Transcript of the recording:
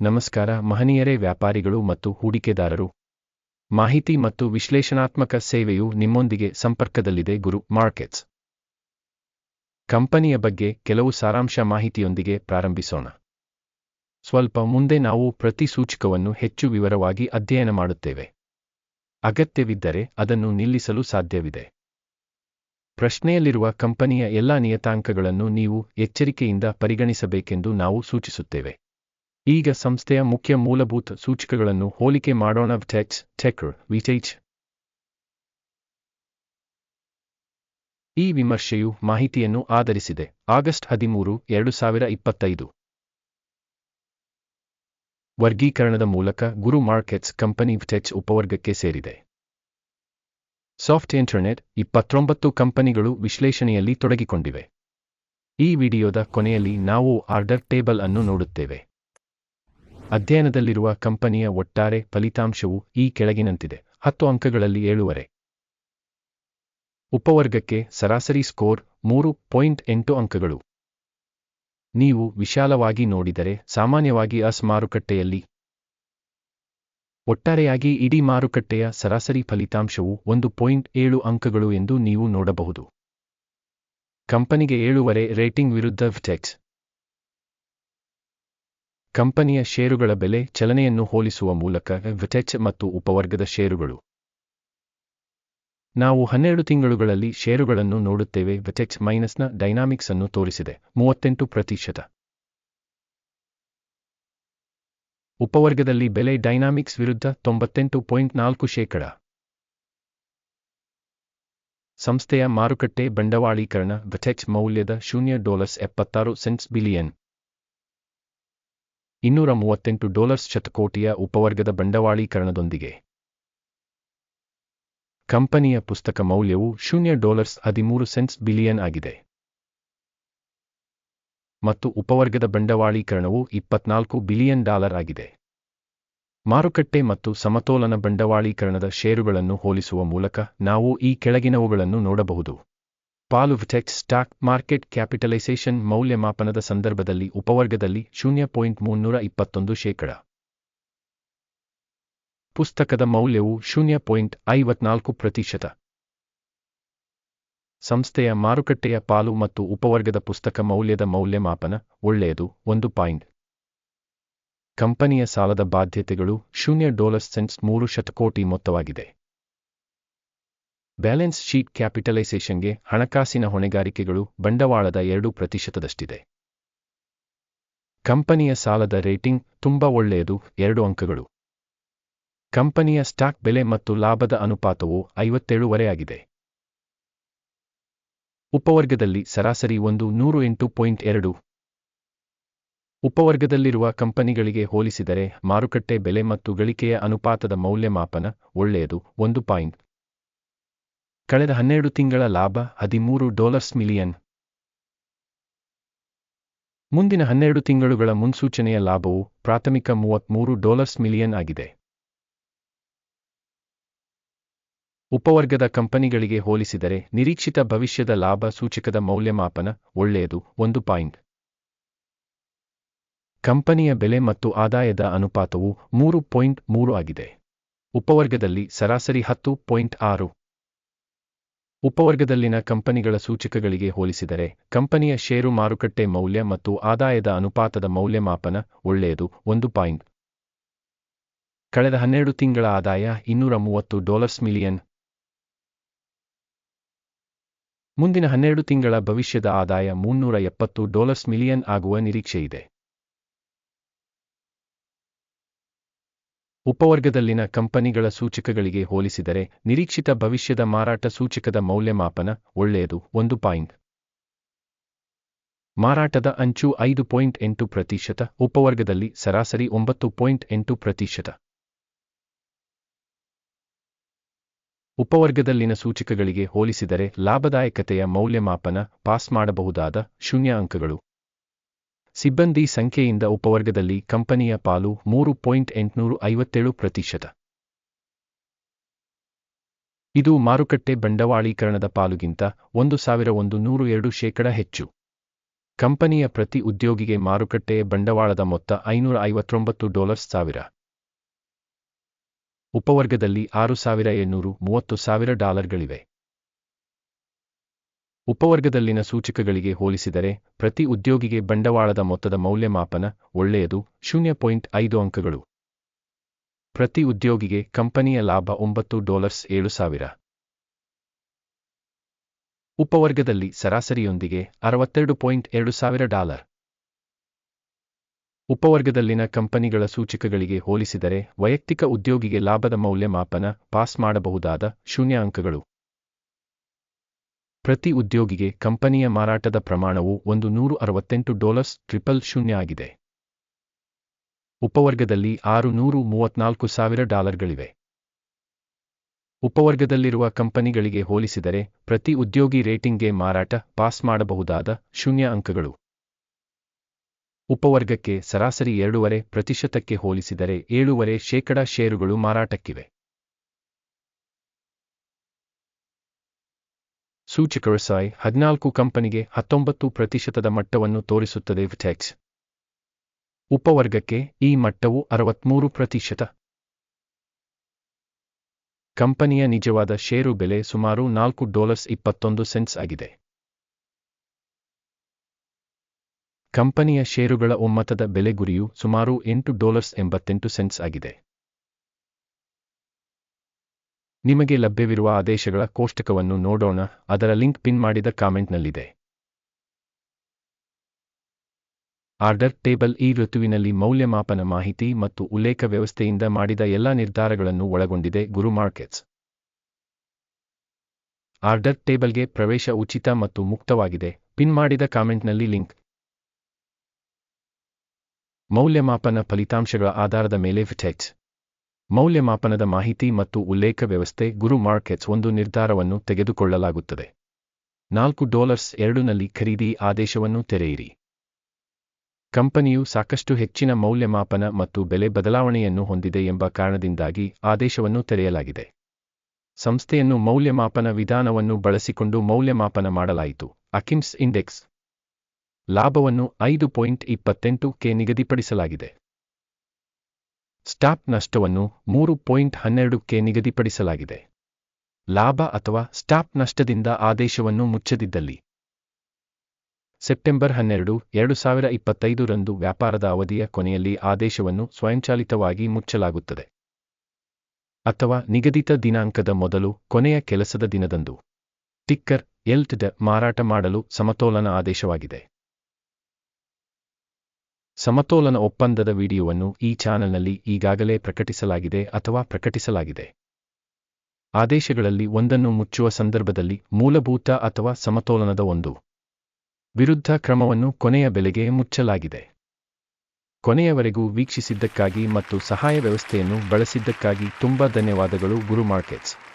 ನಮಸ್ಕಾರ ಮಹನೀಯರೇ ವ್ಯಾಪಾರಿಗಳು ಮತ್ತು ಹೂಡಿಕೆದಾರರು. ಮಾಹಿತಿ ಮತ್ತು ವಿಶ್ಲೇಷಣಾತ್ಮಕ ಸೇವೆಯು ನಿಮ್ಮೊಂದಿಗೆ ಸಂಪರ್ಕದಲ್ಲಿದೆ ಗುರು ಮಾರ್ಕೆಟ್ಸ್. ಕಂಪನಿಯ ಬಗ್ಗೆ ಕೆಲವು ಸಾರಾಂಶ ಮಾಹಿತಿಯೊಂದಿಗೆ ಪ್ರಾರಂಭಿಸೋಣ. ಸ್ವಲ್ಪ ಮುಂದೆ ನಾವು ಪ್ರತಿ ಸೂಚಕವನ್ನು ಹೆಚ್ಚು ವಿವರವಾಗಿ ಅಧ್ಯಯನ ಮಾಡುತ್ತೇವೆ. ಅಗತ್ಯವಿದ್ದರೆ ಅದನ್ನು ನಿಲ್ಲಿಸಲು ಸಾಧ್ಯವಿದೆ. ಪ್ರಶ್ನೆಯಲ್ಲಿರುವ ಕಂಪನಿಯ ಎಲ್ಲಾ ನಿಯತಾಂಕಗಳನ್ನು ನೀವು ಎಚ್ಚರಿಕೆಯಿಂದ ಪರಿಗಣಿಸಬೇಕೆಂದು ನಾವು ಸೂಚಿಸುತ್ತೇವೆ. ಈಗ ಸಂಸ್ಥೆಯ ಮುಖ್ಯ ಮೂಲಭೂತ ಸೂಚಕಗಳನ್ನು ಹೋಲಿಕೆ ಮಾಡೋಣ. ಟೆಕ್ಸ್ ಟೆಕರ್ ವಿಟೈಚ್ ಈ ವಿಮರ್ಶೆಯು ಮಾಹಿತಿಯನ್ನು ಆಧರಿಸಿದೆ. ಆಗಸ್ಟ್ ಹದಿಮೂರು, ಎರಡು ಸಾವಿರ ಇಪ್ಪತ್ತೈದು. ವರ್ಗೀಕರಣದ ಮೂಲಕ ಗುರು ಮಾರ್ಕೆಟ್ಸ್ ಕಂಪನಿ ಟೆಚ್ ಉಪವರ್ಗಕ್ಕೆ ಸೇರಿದೆ. ಸಾಫ್ಟ್ ಇಂಟರ್ನೆಟ್ ಇಪ್ಪತ್ತೊಂಬತ್ತು ಕಂಪನಿಗಳು ವಿಶ್ಲೇಷಣೆಯಲ್ಲಿ ತೊಡಗಿಕೊಂಡಿವೆ. ಈ ವಿಡಿಯೋದ ಕೊನೆಯಲ್ಲಿ ನಾವು ಆರ್ಡರ್ ಟೇಬಲ್ ಅನ್ನು ನೋಡುತ್ತೇವೆ. ಅಧ್ಯಯನದಲ್ಲಿರುವ ಕಂಪನಿಯ ಒಟ್ಟಾರೆ ಫಲಿತಾಂಶವು ಈ ಕೆಳಗಿನಂತಿದೆ. ಹತ್ತು ಅಂಕಗಳಲ್ಲಿ ಏಳುವರೆ. ಉಪವರ್ಗಕ್ಕೆ ಸರಾಸರಿ ಸ್ಕೋರ್ ಮೂರು ಪಾಯಿಂಟ್ ಎಂಟು ಅಂಕಗಳು. ನೀವು ವಿಶಾಲವಾಗಿ ನೋಡಿದರೆ ಸಾಮಾನ್ಯವಾಗಿ ಅಸ್ ಮಾರುಕಟ್ಟೆಯಲ್ಲಿ ಒಟ್ಟಾರೆಯಾಗಿ ಇಡೀ ಮಾರುಕಟ್ಟೆಯ ಸರಾಸರಿ ಫಲಿತಾಂಶವು ಒಂದು ಪಾಯಿಂಟ್ ಏಳು ಅಂಕಗಳು ಎಂದು ನೀವು ನೋಡಬಹುದು. ಕಂಪನಿಗೆ ಏಳುವರೆ ರೇಟಿಂಗ್ ವಿರುದ್ಧ ಟೆಕ್ಸ್ ಕಂಪನಿಯ ಷೇರುಗಳ ಬೆಲೆ ಚಲನೆಯನ್ನು ಹೋಲಿಸುವ ಮೂಲಕ ವಿಟೆಚ್ ಮತ್ತು ಉಪವರ್ಗದ ಷೇರುಗಳು. ನಾವು ಹನ್ನೆರಡು ತಿಂಗಳುಗಳಲ್ಲಿ ಷೇರುಗಳನ್ನು ನೋಡುತ್ತೇವೆ, ವಿಟೆಚ್ ಮೈನಸ್ನ ಡೈನಾಮಿಕ್ಸ್ ಅನ್ನು ತೋರಿಸಿದೆ, ಮೂವತ್ತೆಂಟು ಪ್ರತಿಶತ. ಉಪವರ್ಗದಲ್ಲಿ ಬೆಲೆ ಡೈನಾಮಿಕ್ಸ್ ವಿರುದ್ಧ ತೊಂಬತ್ತೆಂಟು ಪಾಯಿಂಟ್ ನಾಲ್ಕು ಶೇಕಡ. ಸಂಸ್ಥೆಯ ಮಾರುಕಟ್ಟೆ ಬಂಡವಾಳೀಕರಣ, ವಿಟೆಚ್ ಮೌಲ್ಯದ ಶೂನ್ಯ ಡಾಲರ್ಸ್ ಎಪ್ಪತ್ತಾರು ಸೆಂಟ್ಸ್ ಬಿಲಿಯನ್. ಇನ್ನೂರ ಮೂವತ್ತೆಂಟು ಡಾಲರ್ಸ್ ಶತಕೋಟಿಯ ಉಪವರ್ಗದ ಬಂಡವಾಳೀಕರಣದೊಂದಿಗೆ. ಕಂಪನಿಯ ಪುಸ್ತಕ ಮೌಲ್ಯವು ಶೂನ್ಯ ಡಾಲರ್ಸ್ ಹದಿಮೂರು ಸೆಂಟ್ಸ್ ಬಿಲಿಯನ್ ಆಗಿದೆ. ಮತ್ತು ಉಪವರ್ಗದ ಬಂಡವಾಳೀಕರಣವು ಇಪ್ಪತ್ನಾಲ್ಕು ಬಿಲಿಯನ್ ಡಾಲರ್ ಆಗಿದೆ. ಮಾರುಕಟ್ಟೆ ಮತ್ತು ಸಮತೋಲನ ಬಂಡವಾಳೀಕರಣದ ಷೇರುಗಳನ್ನು ಹೋಲಿಸುವ ಮೂಲಕ ನಾವು ಈ ಕೆಳಗಿನವುಗಳನ್ನು ನೋಡಬಹುದು. ಪಾಲು ಟೆಕ್ಸ್ ಸ್ಟಾಕ್ ಮಾರ್ಕೆಟ್ ಕ್ಯಾಪಿಟಲೈಸೇಷನ್ ಮೌಲ್ಯಮಾಪನದ ಸಂದರ್ಭದಲ್ಲಿ ಉಪವರ್ಗದಲ್ಲಿ ಶೂನ್ಯ ಪಾಯಿಂಟ್ ಮುನ್ನೂರ ಇಪ್ಪತ್ತೊಂದು ಶೇಕಡ. ಪುಸ್ತಕದ ಮೌಲ್ಯವು ಶೂನ್ಯ ಪಾಯಿಂಟ್ ಐವತ್ನಾಲ್ಕು ಪ್ರತಿಶತ. ಸಂಸ್ಥೆಯ ಮಾರುಕಟ್ಟೆಯ ಪಾಲು ಮತ್ತು ಉಪವರ್ಗದ ಪುಸ್ತಕ ಮೌಲ್ಯದ ಮೌಲ್ಯಮಾಪನ ಒಳ್ಳೆಯದು, ಒಂದು ಪಾಯಿಂಟ್. ಕಂಪನಿಯ ಸಾಲದ ಬಾಧ್ಯತೆಗಳು ಶೂನ್ಯ ಡೋಲರ್ ಸೆಂಟ್ಸ್ ಮೂರು ಶತಕೋಟಿ ಮೊತ್ತವಾಗಿದೆ. ಬ್ಯಾಲೆನ್ಸ್ ಶೀಟ್ ಕ್ಯಾಪಿಟಲೈಸೇಷನ್ಗೆ ಹಣಕಾಸಿನ ಹೊಣೆಗಾರಿಕೆಗಳು ಬಂಡವಾಳದ ಎರಡು ಪ್ರತಿಶತದಷ್ಟಿದೆ. ಕಂಪನಿಯ ಸಾಲದ ರೇಟಿಂಗ್ ತುಂಬಾ ಒಳ್ಳೆಯದು, ಎರಡು ಅಂಕಗಳು. ಕಂಪನಿಯ ಸ್ಟಾಕ್ ಬೆಲೆ ಮತ್ತು ಲಾಭದ ಅನುಪಾತವು ಐವತ್ತೇಳುವರೆಯಾಗಿದೆ ಉಪವರ್ಗದಲ್ಲಿ ಸರಾಸರಿ ಒಂದು ನೂರು ಎಂಟು ಪಾಯಿಂಟ್ ಎರಡು. ಉಪವರ್ಗದಲ್ಲಿರುವ ಕಂಪನಿಗಳಿಗೆ ಹೋಲಿಸಿದರೆ ಮಾರುಕಟ್ಟೆ ಬೆಲೆ ಮತ್ತು ಗಳಿಕೆಯ ಅನುಪಾತದ ಮೌಲ್ಯಮಾಪನ ಒಳ್ಳೆಯದು, ಒಂದು ಪಾಯಿಂಟ್ ಕಳೆದ ಹನ್ನೆರಡು ತಿಂಗಳ ಲಾಭ ಹದಿಮೂರು ಡಾಲರ್ಸ್ ಮಿಲಿಯನ್. ಮುಂದಿನ ಹನ್ನೆರಡು ತಿಂಗಳುಗಳ ಮುನ್ಸೂಚನೆಯ ಲಾಭವು ಪ್ರಾಥಮಿಕ ಮೂವತ್ಮೂರು ಡಾಲರ್ಸ್ ಮಿಲಿಯನ್ ಆಗಿದೆ. ಉಪವರ್ಗದ ಕಂಪನಿಗಳಿಗೆ ಹೋಲಿಸಿದರೆ ನಿರೀಕ್ಷಿತ ಭವಿಷ್ಯದ ಲಾಭ ಸೂಚಕದ ಮೌಲ್ಯಮಾಪನ ಒಳ್ಳೆಯದು ಒಂದು ಪಾಯಿಂಟ್. ಕಂಪನಿಯ ಬೆಲೆ ಮತ್ತು ಆದಾಯದ ಅನುಪಾತವು ಮೂರು ಪಾಯಿಂಟ್ ಮೂರು ಆಗಿದೆ. ಉಪವರ್ಗದಲ್ಲಿ ಸರಾಸರಿ ಹತ್ತು ಪಾಯಿಂಟ್ ಆರು. ಉಪವರ್ಗದಲ್ಲಿನ ಕಂಪನಿಗಳ ಸೂಚಕಗಳಿಗೆ ಹೋಲಿಸಿದರೆ, ಕಂಪನಿಯ ಷೇರು ಮಾರುಕಟ್ಟೆ ಮೌಲ್ಯ ಮತ್ತು ಆದಾಯದ ಅನುಪಾತದ ಮೌಲ್ಯಮಾಪನ ಒಳ್ಳೆಯದು. ಒಂದು ಪಾಯಿಂಟ್. ಕಳೆದ ಹನ್ನೆರಡು ತಿಂಗಳ ಆದಾಯ ಇನ್ನೂರ ಮೂವತ್ತು ಡಾಲರ್ಸ್ ಮಿಲಿಯನ್. ಮುಂದಿನ ಹನ್ನೆರಡು ತಿಂಗಳ ಭವಿಷ್ಯದ ಆದಾಯ ಮುನ್ನೂರ ಎಪ್ಪತ್ತು ಡಾಲರ್ಸ್ ಮಿಲಿಯನ್ ಆಗುವ ನಿರೀಕ್ಷೆಯಿದೆ. ಉಪವರ್ಗದಲ್ಲಿನ ಕಂಪನಿಗಳ ಸೂಚಕಗಳಿಗೆ ಹೋಲಿಸಿದರೆ ನಿರೀಕ್ಷಿತ ಭವಿಷ್ಯದ ಮಾರಾಟ ಸೂಚಕದ ಮೌಲ್ಯಮಾಪನ ಒಳ್ಳೆಯದು. ಒಂದು ಪಾಯಿಂಟ್. ಮಾರಾಟದ ಅಂಚು ಐದು ಪಾಯಿಂಟ್ ಎಂಟು ಪ್ರತಿಶತ, ಉಪವರ್ಗದಲ್ಲಿ ಸರಾಸರಿ ಒಂಬತ್ತು ಪಾಯಿಂಟ್ ಎಂಟು ಪ್ರತಿಶತ. ಉಪವರ್ಗದಲ್ಲಿನ ಸೂಚಕಗಳಿಗೆ ಹೋಲಿಸಿದರೆ ಲಾಭದಾಯಕತೆಯ ಮೌಲ್ಯಮಾಪನ ಪಾಸ್ ಮಾಡಬಹುದಾದ ಶೂನ್ಯ ಅಂಕಗಳು. ಸಿಬ್ಬಂದಿ ಸಂಖ್ಯೆಯಿಂದ ಉಪವರ್ಗದಲ್ಲಿ ಕಂಪನಿಯ ಪಾಲು ಮೂರು ಪಾಯಿಂಟ್ ಎಂಟುನೂರು ಐವತ್ತೇಳು ಪ್ರತಿಶತ. ಇದು ಮಾರುಕಟ್ಟೆ ಬಂಡವಾಳೀಕರಣದ ಪಾಲುಗಿಂತ ಒಂದು ಸಾವಿರ ಒಂದು ನೂರು ಎರಡು ಶೇಕಡ ಹೆಚ್ಚು. ಕಂಪನಿಯ ಪ್ರತಿ ಉದ್ಯೋಗಿಗೆ ಮಾರುಕಟ್ಟೆಯ ಬಂಡವಾಳದ ಮೊತ್ತ ಐನೂರ ಐವತ್ತೊಂಬತ್ತು ಡಾಲರ್ಸ್ ಸಾವಿರ. ಉಪವರ್ಗದಲ್ಲಿ ಆರು ಸಾವಿರ ಎನ್ನೂರು ಮೂವತ್ತು ಸಾವಿರ ಡಾಲರ್ಗಳಿವೆ. ಉಪವರ್ಗದಲ್ಲಿನ ಸೂಚಕಗಳಿಗೆ ಹೋಲಿಸಿದರೆ, ಪ್ರತಿ ಉದ್ಯೋಗಿಗೆ ಬಂಡವಾಳದ ಮೊತ್ತದ ಮೌಲ್ಯಮಾಪನ ಒಳ್ಳೆಯದು, ಶೂನ್ಯ ಪಾಯಿಂಟ್ ಐದು ಅಂಕಗಳು. ಪ್ರತಿ ಉದ್ಯೋಗಿಗೆ ಕಂಪನಿಯ ಲಾಭ ಒಂಬತ್ತು ಡಾಲರ್ಸ್ ಏಳು ಸಾವಿರ. ಉಪವರ್ಗದಲ್ಲಿ ಸರಾಸರಿಯೊಂದಿಗೆ ಅರವತ್ತೆರಡು ಪಾಯಿಂಟ್ ಎರಡು ಸಾವಿರ ಡಾಲರ್. ಉಪವರ್ಗದಲ್ಲಿನ ಕಂಪನಿಗಳ ಸೂಚಕಗಳಿಗೆ ಹೋಲಿಸಿದರೆ, ವೈಯಕ್ತಿಕ ಉದ್ಯೋಗಿಗೆ ಲಾಭದ ಮೌಲ್ಯಮಾಪನ ಪಾಸ್ ಮಾಡಬಹುದಾದ ಶೂನ್ಯ ಅಂಕಗಳು. ಪ್ರತಿ ಉದ್ಯೋಗಿಗೆ ಕಂಪನಿಯ ಮಾರಾಟದ ಪ್ರಮಾಣವು ಒಂದು ನೂರು ಅರವತ್ತೆಂಟು ಡಾಲರ್ಸ್ ಟ್ರಿಪಲ್ ಶೂನ್ಯ ಆಗಿದೆ. ಉಪವರ್ಗದಲ್ಲಿ ಆರು ನೂರು ಮೂವತ್ನಾಲ್ಕು ಸಾವಿರ ಡಾಲರ್ಗಳಿವೆ. ಉಪವರ್ಗದಲ್ಲಿರುವ ಕಂಪನಿಗಳಿಗೆ ಹೋಲಿಸಿದರೆ ಪ್ರತಿ ಉದ್ಯೋಗಿ ರೇಟಿಂಗ್ಗೆ ಮಾರಾಟ ಪಾಸ್ ಮಾಡಬಹುದಾದ ಶೂನ್ಯ ಅಂಕಗಳು. ಉಪವರ್ಗಕ್ಕೆ ಸರಾಸರಿ ಎರಡೂವರೆ ಪ್ರತಿಶತಕ್ಕೆ ಹೋಲಿಸಿದರೆ ಏಳೂವರೆ ಶೇಕಡಾ ಷೇರುಗಳು ಮಾರಾಟಕ್ಕಿವೆ. ಸೂಚಕರಸಾಯ್ ಹದಿನಾಲ್ಕು ಕಂಪನಿಗೆ ಹತ್ತೊಂಬತ್ತು ಪ್ರತಿಶತದ ಮಟ್ಟವನ್ನು ತೋರಿಸುತ್ತದೆ ವಿಟೆಕ್ಸ್. ಉಪವರ್ಗಕ್ಕೆ ಈ ಮಟ್ಟವು ಅರವತ್ಮೂರು ಪ್ರತಿಶತ. ಕಂಪನಿಯ ನಿಜವಾದ ಷೇರು ಬೆಲೆ ಸುಮಾರು ನಾಲ್ಕು ಡಾಲರ್ಸ್ ಇಪ್ಪತ್ತೊಂದು ಸೆನ್ಸ್ ಆಗಿದೆ. ಕಂಪನಿಯ ಷೇರುಗಳ ಒಮ್ಮತದ ಬೆಲೆ ಗುರಿಯು ಸುಮಾರು ಎಂಟು ಡಾಲರ್ಸ್ ಎಂಬತ್ತೆಂಟು ಸೆನ್ಸ್ ಆಗಿದೆ. ನಿಮಗೆ ಲಭ್ಯವಿರುವ ಆದೇಶಗಳ ಕೋಷ್ಟಕವನ್ನು ನೋಡೋಣ, ಅದರ ಲಿಂಕ್ ಪಿನ್ ಮಾಡಿದ ಕಾಮೆಂಟ್ನಲ್ಲಿದೆ. ಆರ್ಡರ್ ಟೇಬಲ್ ಈ ಋತುವಿನಲ್ಲಿ ಮೌಲ್ಯಮಾಪನ ಮಾಹಿತಿ ಮತ್ತು ಉಲ್ಲೇಖ ವ್ಯವಸ್ಥೆಯಿಂದ ಮಾಡಿದ ಎಲ್ಲಾ ನಿರ್ಧಾರಗಳನ್ನು ಒಳಗೊಂಡಿದೆ, ಗುರು ಮಾರ್ಕೆಟ್ಸ್. ಆರ್ಡರ್ ಟೇಬಲ್ಗೆ ಪ್ರವೇಶ ಉಚಿತ ಮತ್ತು ಮುಕ್ತವಾಗಿದೆ, ಪಿನ್ ಮಾಡಿದ ಕಾಮೆಂಟ್ನಲ್ಲಿ ಲಿಂಕ್. ಮೌಲ್ಯಮಾಪನ ಫಲಿತಾಂಶಗಳ ಆಧಾರದ ಮೇಲೆ ವಿಟೆಕ್ಸ್ ಮೌಲ್ಯಮಾಪನದ ಮಾಹಿತಿ ಮತ್ತು ಉಲ್ಲೇಖ ವ್ಯವಸ್ಥೆ ಗುರು ಮಾರ್ಕೆಟ್ಸ್ ಒಂದು ನಿರ್ಧಾರವನ್ನು ತೆಗೆದುಕೊಳ್ಳಲಾಗುತ್ತದೆ. ನಾಲ್ಕು ಡಾಲರ್ಸ್ ಎರಡುನಲ್ಲಿ ಖರೀದಿ ಆದೇಶವನ್ನು ತೆರೆಯಿರಿ. ಕಂಪನಿಯು ಸಾಕಷ್ಟು ಹೆಚ್ಚಿನ ಮೌಲ್ಯಮಾಪನ ಮತ್ತು ಬೆಲೆ ಬದಲಾವಣೆಯನ್ನು ಹೊಂದಿದೆ ಎಂಬ ಕಾರಣದಿಂದಾಗಿ ಆದೇಶವನ್ನು ತೆರೆಯಲಾಗಿದೆ. ಸಂಸ್ಥೆಯನ್ನು ಮೌಲ್ಯಮಾಪನ ವಿಧಾನವನ್ನು ಬಳಸಿಕೊಂಡು ಮೌಲ್ಯಮಾಪನ ಮಾಡಲಾಯಿತು. Akins index. ಲಾಭವನ್ನು ಐದು ಪಾಯಿಂಟ್ ಇಪ್ಪತ್ತೆಂಟು ಕೆ ನಿಗದಿಪಡಿಸಲಾಗಿದೆ. ಸ್ಟಾಪ್ ನಷ್ಟವನ್ನು ಮೂರು ಪಾಯಿಂಟ್ ಹನ್ನೆರಡಕ್ಕೆ ನಿಗದಿಪಡಿಸಲಾಗಿದೆ. ಲಾಭ ಅಥವಾ ಸ್ಟಾಪ್ ನಷ್ಟದಿಂದ ಆದೇಶವನ್ನು ಮುಚ್ಚದಿದ್ದಲ್ಲಿ. ಸೆಪ್ಟೆಂಬರ್ ಹನ್ನೆರಡು, ಎರಡು ಸಾವಿರ ಇಪ್ಪತ್ತೈದು ರಂದು ವ್ಯಾಪಾರದ ಅವಧಿಯ ಕೊನೆಯಲ್ಲಿ ಆದೇಶವನ್ನು ಸ್ವಯಂಚಾಲಿತವಾಗಿ ಮುಚ್ಚಲಾಗುತ್ತದೆ. ಅಥವಾ ನಿಗದಿತ ದಿನಾಂಕದ ಮೊದಲು ಕೊನೆಯ ಕೆಲಸದ ದಿನದಂದು. ಟಿಕ್ಕರ್, ಎಲ್ಟ್ ಮಾರಾಟ ಮಾಡಲು ಸಮತೋಲನ ಆದೇಶವಾಗಿದೆ. ಸಮತೋಲನ ಒಪ್ಪಂದದ ವಿಡಿಯೋವನ್ನು ಈ ಚಾನೆಲ್ನಲ್ಲಿ ಈಗಾಗಲೇ ಪ್ರಕಟಿಸಲಾಗಿದೆ ಅಥವಾ ಪ್ರಕಟಿಸಲಾಗಿದೆ. ಆದೇಶಗಳಲ್ಲಿ ಒಂದನ್ನು ಮುಚ್ಚುವ ಸಂದರ್ಭದಲ್ಲಿ ಮೂಲಭೂತ ಅಥವಾ ಸಮತೋಲನದ ಒಂದು ವಿರುದ್ಧ ಕ್ರಮವನ್ನು ಕೊನೆಯ ಬೆಲೆಗೆ ಮುಚ್ಚಲಾಗಿದೆ. ಕೊನೆಯವರೆಗೂ ವೀಕ್ಷಿಸಿದ್ದಕ್ಕಾಗಿ ಮತ್ತು ಸಹಾಯ ವ್ಯವಸ್ಥೆಯನ್ನು ಬಳಸಿದ್ದಕ್ಕಾಗಿ ತುಂಬಾ ಧನ್ಯವಾದಗಳು ಗುರು ಮಾರ್ಕೆಟ್ಸ್.